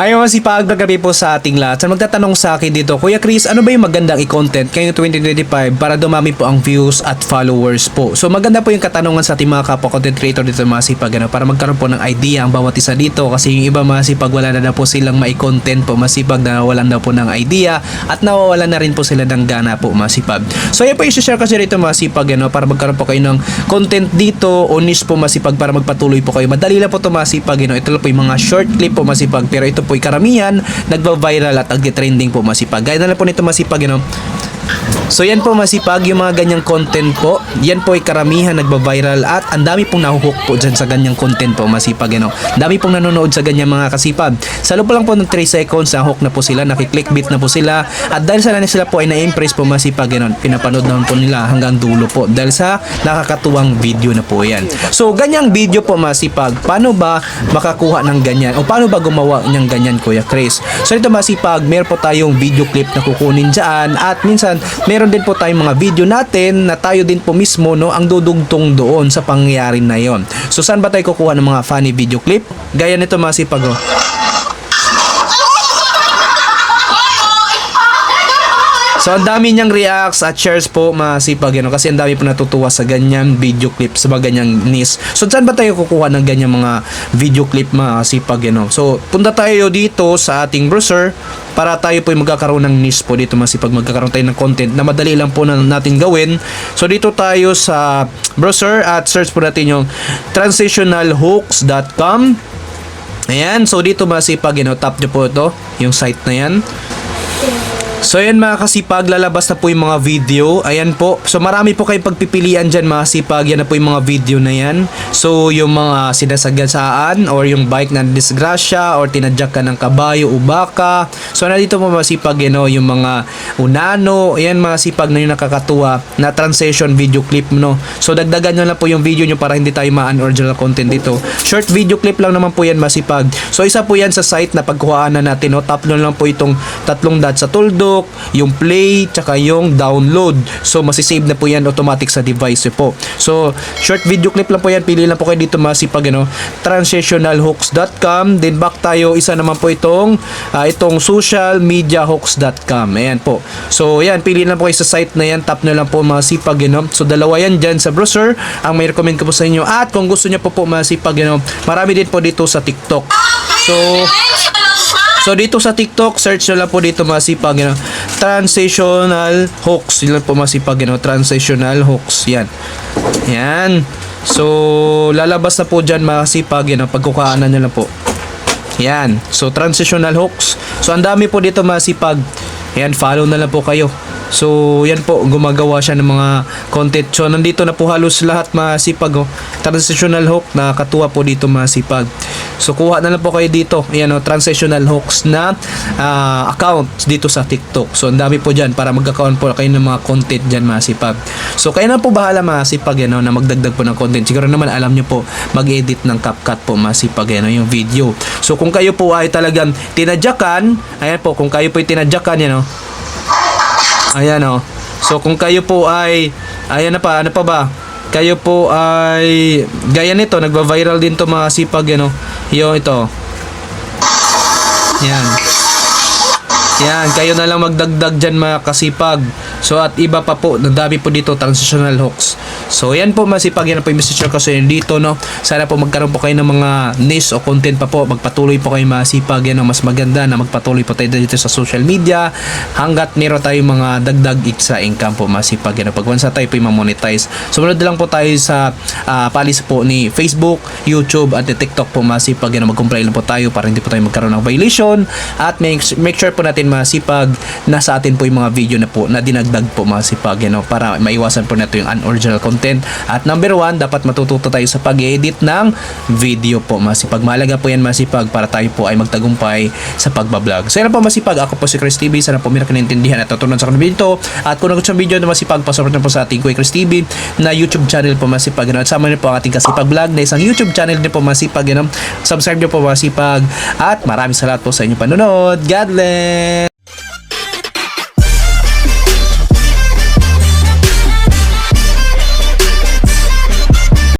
Ayaw masipag na gabi po sa ating lahat. Sa magtatanong sa akin dito, Kuya Chris, ano ba yung magandang i-content ngayong 2025 para dumami po ang views at followers po? So maganda po yung katanungan sa ating mga kapwa content creator dito masipag ano, para magkaroon po ng idea ang bawat isa dito kasi yung iba masipag wala na daw po silang mai-content po masipag na nawalan daw po ng idea at nawawalan na rin po sila ng gana po masipag. So yan po i-share kasi dito masipag ano, para magkaroon po kayo ng content dito o niche po masipag para magpatuloy po kayo. Madali lang po ito masipag. Ano. Ito lang po yung mga short clip po masipag pero ito po yung karamihan nagva-viral at nagde-trending po masipag. Gaya na lang po nito masipag. Ano. So yan po masipag yung mga ganyang content po. Yan po ay karamihan nagba-viral at ang dami pong nahuhook po dyan sa ganyang content po masipag. Ano. Dami pong nanonood sa ganyang mga kasipag. Sa loob lang po ng 3 seconds na-hook na po sila, nakiklickbait na po sila at dahil sa na sila po ay na-impress po masipag. Ano. Pinapanood naman po nila hanggang dulo po dahil sa nakakatuwang video na po yan. So ganyang video po masipag. Paano ba makakuha ng ganyan o paano ba gumawa ng ganyan Kuya Chris? So ito masipag, meron po tayong video clip na kukunin dyan at minsan meron din po tayong mga video natin na tayo din po mismo no ang dudugtong doon sa pangyayari na yon. So saan ba tayo kukuha ng mga funny video clip? Gaya nito masipag oh. So ang dami niyang reacts at shares po masipag yun kasi ang dami po natutuwa sa ganyan video clip sa mga ganyang niche. So saan ba tayo kukuha ng ganyan mga video clip masipag yun? So punta tayo dito sa ating browser para tayo po magkakaroon ng niche po dito masipag magkakaroon tayo ng content na madali lang po na natin gawin. So dito tayo sa browser at search po natin yung transitionalhooks.com Ayan, so dito masipag, you know, tap nyo po ito, yung site na yan. So ayan mga kasipag, lalabas na po yung mga video. Ayan po. So marami po kayong pagpipilian dyan mga kasipag. Yan na po yung mga video na yan. So yung mga sinasagasaan or yung bike na disgrasya or tinadyak ka ng kabayo o baka. So nandito po mga kasipag you know, yung mga unano. Ayan mga kasipag na yung nakakatuwa na transition video clip no. So dagdagan nyo lang po yung video nyo para hindi tayo ma-unoriginal content dito. Short video clip lang naman po yan masipag. So isa po yan sa site na pagkuhaan na natin. No? Tap nyo lang po itong tatlong dot sa tuldo yung play, tsaka yung download. So, masisave na po yan automatic sa device po. So, short video clip lang po yan. Pili lang po kayo dito masipag, ano, transitionalhooks.com. Then, back tayo, isa naman po itong, ah, itong socialmediahooks.com. Ayan po. So, yan, pili lang po kayo sa site na yan. Tap nyo lang po masipag, ano. So, dalawa yan dyan sa browser. Ang may recommend ko po sa inyo. At kung gusto niyo po po masipag, ano, marami din po dito sa TikTok. So, So dito sa TikTok, search nyo lang po dito masipag, you know, transitional hooks. Yun lang po masipag, you know, transitional hooks. Yan. Yan. So, lalabas na po dyan masipag, you know, pagkukaanan nyo lang po. Yan. So, transitional hooks. So, ang dami po dito masipag. Yan, follow na lang po kayo. So, yan po, gumagawa siya ng mga content. So, nandito na po halos lahat masipag. Oh. Transitional hook, nakakatuwa po dito masipag. So, kuha na lang po kayo dito. Yan, oh, transitional hooks na ah, account dito sa TikTok. So, ang dami po dyan para magkakaroon po kayo ng mga content dyan masipag. So, kayo na po bahala masipag yan, oh, na magdagdag po ng content. Siguro naman alam nyo po mag-edit ng CapCut po masipag yan, oh, yung video. So, kung kayo po ay talagang tinadyakan, ayan po, kung kayo po ay tinadyakan, yan, oh, Ayan oh. So kung kayo po ay ayan na pa, ano pa ba? Kayo po ay gaya nito, nagva-viral din to mga sipag ano. Yo ito. Yan. Yan, kayo na lang magdagdag dyan mga kasipag. So at iba pa po, nadami po dito transitional hooks. So yan po masipag, yan po yung sa inyo dito no. Sana po magkaroon po kayo ng mga niche o content pa po. Magpatuloy po kayo masipag, yan ang mas maganda na magpatuloy po tayo dito sa social media hanggat meron tayong mga dagdag sa income po masipag. Yan pag once tayo po yung monetize. Sumunod lang po tayo sa ah, palis po ni Facebook, YouTube at TikTok po masipag. Yan mag-comply lang po tayo para hindi po tayo magkaroon ng violation at make, make sure po natin masipag na sa atin po yung mga video na po na dinagdag po masipag you know, para maiwasan po natin yung unoriginal content. At number one dapat matututo tayo sa pag-edit ng video po masipag mahalaga po yan masipag para tayo po ay magtagumpay sa pagbablog. So yan po masipag ako po si Chris TV sana po meron ka at natutunan sa kanong video at kung nagustuhan video na masipag pasupport na po sa ating Kuya Chris TV na YouTube channel po masipag you know, at sama niyo po ang ating kasipag vlog na isang YouTube channel din po masipag you know, subscribe niyo po masipag at maraming salamat po sa inyong panonood. God bless